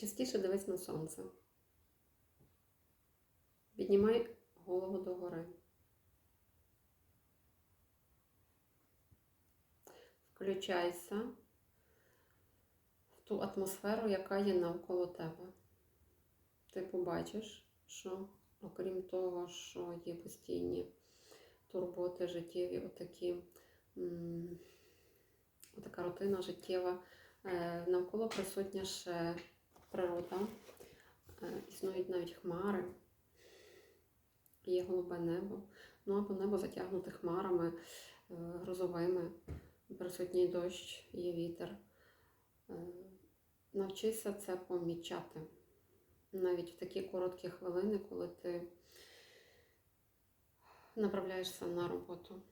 Частіше дивись на сонце. Піднімай голову догори. Включайся в ту атмосферу, яка є навколо тебе. Ти побачиш, що окрім того, що є постійні турботи життєві, отакі, отака рутина життєва, е, навколо присутня ще природа, е, існують навіть хмари, є голубе небо, ну або небо затягнуте хмарами, е, грозовими, присутній дощ, є вітер. Е, Навчися це помічати. Навіть в такі короткі хвилини, коли ти направляєшся на роботу.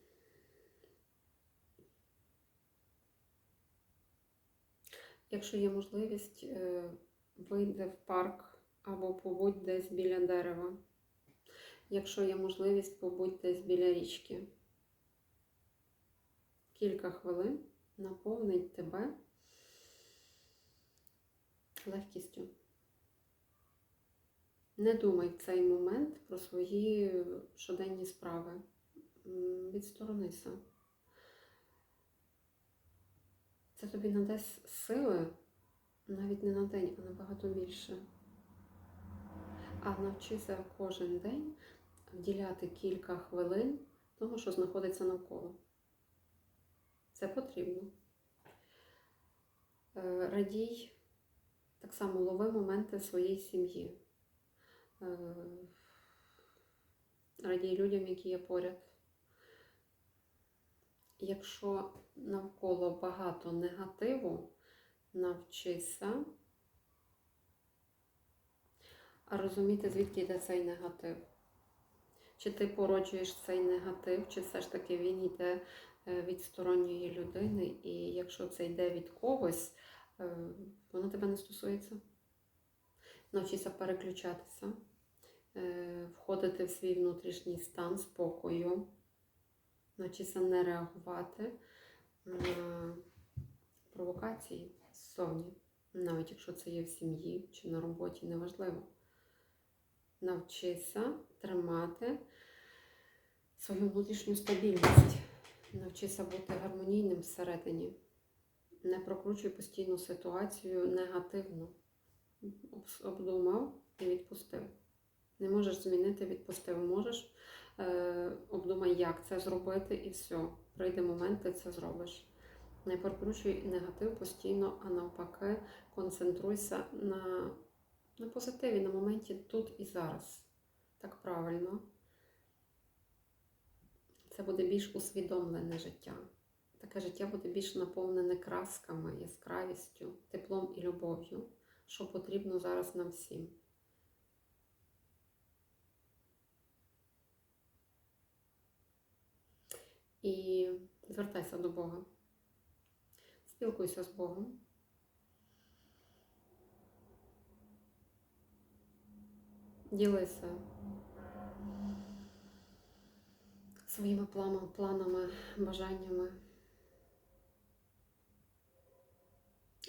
Якщо є можливість, е, вийди в парк або побудь десь біля дерева. Якщо є можливість, побудь десь біля річки. Кілька хвилин наповнить тебе легкістю. Не думай цей момент про свої щоденні справи. Відсторонися. Це тобі надасть сили навіть не на день, а набагато більше. А навчися кожен день вділяти кілька хвилин тому, що знаходиться навколо. Це потрібно. Е, Радій, так само лови моменти своєї сім'ї. Е, Радій людям, які є поряд. Якщо навколо багато негативу, навчися розуміти, звідки йде цей негатив. Чи ти породжуєш цей негатив, чи все ж таки він йде е, від сторонньої людини, і якщо це йде від когось, е, воно тебе не стосується. Навчися переключатися, е, входити в свій внутрішній стан спокою, навчися не реагувати на провокації ззовні, навіть якщо це є в сім'ї чи на роботі, неважливо. Навчися тримати свою внутрішню стабільність, навчися бути гармонійним всередині. Не прокручуй постійну ситуацію негативно. Обдумав і відпустив. Не можеш змінити, відпустив. Можеш е, обдумай, як це зробити, і все. Прийде момент, ти це зробиш. Не прокручуй негатив постійно, а навпаки, концентруйся на, на позитиві, на моменті тут і зараз. Так правильно. Це буде більш усвідомлене життя. Таке життя буде більш наповнене красками, яскравістю, теплом і любов'ю, що потрібно зараз нам всім. І звертайся до Бога. Спілкуйся з Богом. Ділися своїми планами, бажаннями.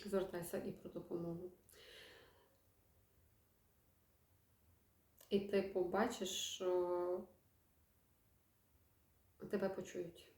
Звертайся і про допомогу. І ти побачиш, що тебе почують.